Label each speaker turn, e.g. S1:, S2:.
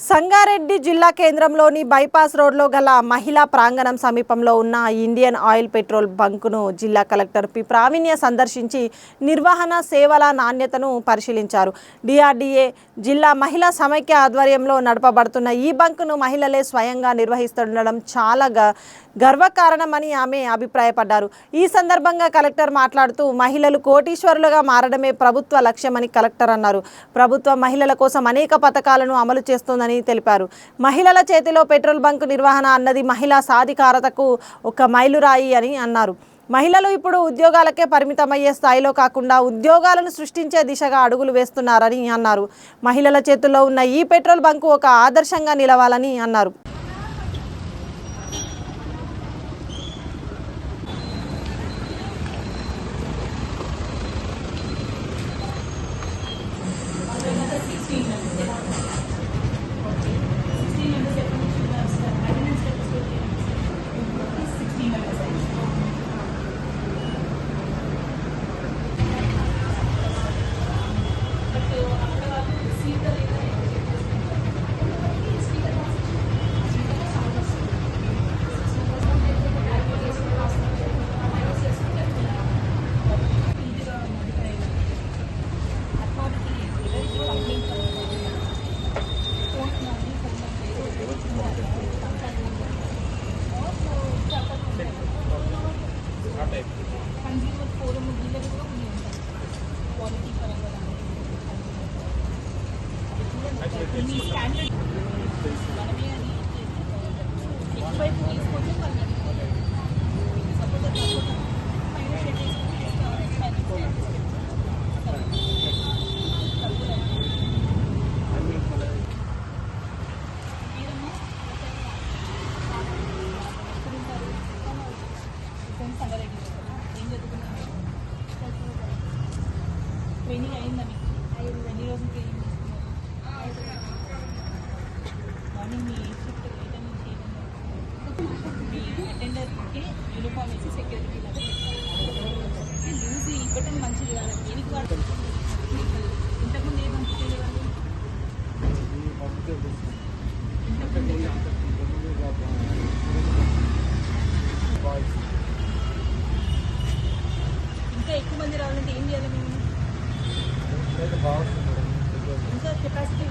S1: సంగారెడ్డి జిల్లా కేంద్రంలోని బైపాస్ రోడ్లో గల మహిళా ప్రాంగణం సమీపంలో ఉన్న ఇండియన్ ఆయిల్ పెట్రోల్ బంకును జిల్లా కలెక్టర్ పి. ప్రావీణ్య సందర్శించి నిర్వహణ సేవల నాణ్యతను పరిశీలించారు. డిఆర్డీఏ జిల్లా మహిళా సమైక్య ఆధ్వర్యంలో నడపబడుతున్న ఈ బంకును మహిళలే స్వయంగా నిర్వహిస్తుండడం చాలా గ గర్వకారణమని ఆమె అభిప్రాయపడ్డారు. ఈ సందర్భంగా కలెక్టర్ మాట్లాడుతూ మహిళలు కోటీశ్వరులుగా మారడమే ప్రభుత్వ లక్ష్యమని కలెక్టర్ అన్నారు. ప్రభుత్వం మహిళల కోసం అనేక పథకాలను అమలు చేస్తోందని తెలిపారు. మహిళల చేతిలో పెట్రోల్ బంక్ నిర్వహణ అన్నది మహిళా సాధికారతకు ఒక మైలురాయి అని అన్నారు. మహిళలు ఇప్పుడు ఉద్యోగాలకే పరిమితమయ్యే స్థాయిలో కాకుండా ఉద్యోగాలను సృష్టించే దిశగా అడుగులు వేస్తున్నారని అన్నారు. మహిళల చేతుల్లో ఉన్న ఈ పెట్రోల్ బంకు ఒక ఆదర్శంగా నిలవాలని అన్నారు.
S2: ట్రైనింగ్ అయిందా మీకు? ఎన్ని రోజులకి ఏం మార్నింగ్ మీ షిఫ్ట్ టైం వరకు? మీ అటెండర్కి యూనిఫామ్ వేసి సెక్యూరిటీ లూజ్ ఇవ్వటం మంచిది కాదు? దేనికి వాడు ఇంతకుముందు ఏ మంచి తెలియదు ఇంకా ఎక్కువ మంది రావాలంటే ఏం చేయాలి మేము? ఇంకా కెపాసిటీ